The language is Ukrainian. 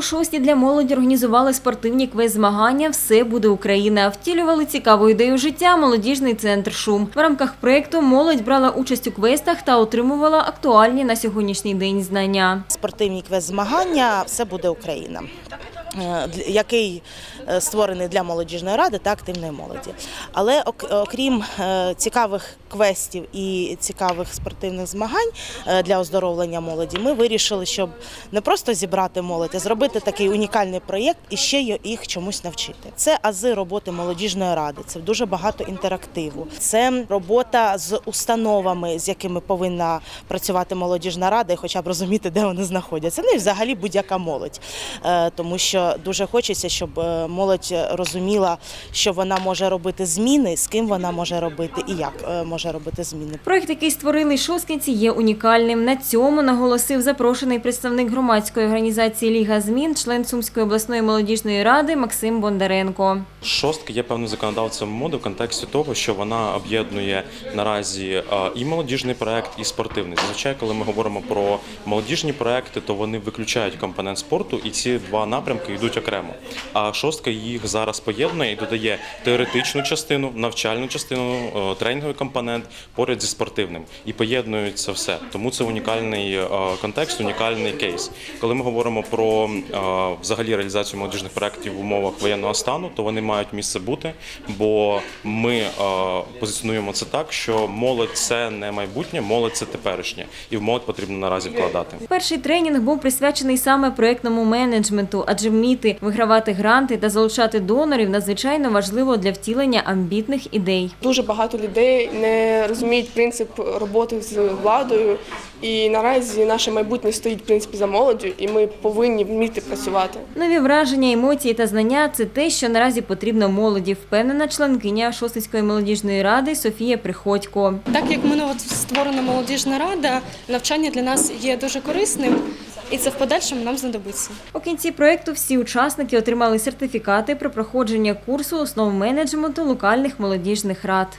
У шості для молоді організували спортивні квест-змагання Все буде Україна. Втілювали цікаву ідею життя молодіжний центр Шум. В рамках проєкту молодь брала участь у квестах та отримувала актуальні на сьогоднішній день знання. спортивні квест-змагання Все буде Україна. Е, Який е, створений для молодіжної ради та активної молоді. Але окрім е, цікавих квестів і цікавих спортивних змагань для оздоровлення молоді, ми вирішили, щоб не просто зібрати молодь, а зробити такий унікальний проєкт і ще їх чомусь навчити. Це ази роботи молодіжної ради, це дуже багато інтерактиву. Це робота з установами, з якими повинна працювати молодіжна рада, і хоча б розуміти, де вони знаходяться. Ну і взагалі будь-яка молодь, тому що дуже хочеться, щоб е, молодь розуміла, що вона може робити зміни, з ким вона може робити і як е, може робити зміни. Проєкт, який створили шосткинці, є унікальним. На цьому наголосив запрошений представник громадської організації Ліга змін, член Сумської обласної молодіжної ради Максим Бондаренко. Шостка є певним законодавцем моди в контексті того, що вона об'єднує наразі е, і молодіжний проект, і спортивний. Зазвичай, коли ми говоримо про молодіжні проекти, то вони виключають компонент спорту, і ці два напрямки йдуть окремо. А шостка їх зараз поєднує і додає теоретичну частину, навчальну частину, е, тренінговий компонент поряд зі спортивним і поєднують це все. Тому це унікальний е, контекст, унікальний кейс. Коли ми говоримо про взагалі реалізацію молодіжних проєктів в умовах воєнного стану, то вони мають місце бути, бо ми е, позиціонуємо це так, що молодь це не майбутнє, молодь це теперішнє, і в молодь потрібно наразі вкладати. Перший тренінг був присвячений саме проєктному менеджменту, адже вміти вигравати гранти та залучати донорів надзвичайно важливо для втілення амбітних ідей. Дуже багато людей не розуміють принцип роботи з владою. І наразі наше майбутнє стоїть в принципі за молоддю, і ми повинні вміти працювати. Нові враження, емоції та знання це те, що наразі потрібно молоді, впевнена членкиня Шостицької молодіжної ради Софія Приходько. Так як ми створена молодіжна рада, навчання для нас є дуже корисним, і це в подальшому нам знадобиться. У кінці проєкту всі учасники отримали сертифікати про проходження курсу основ менеджменту локальних молодіжних рад.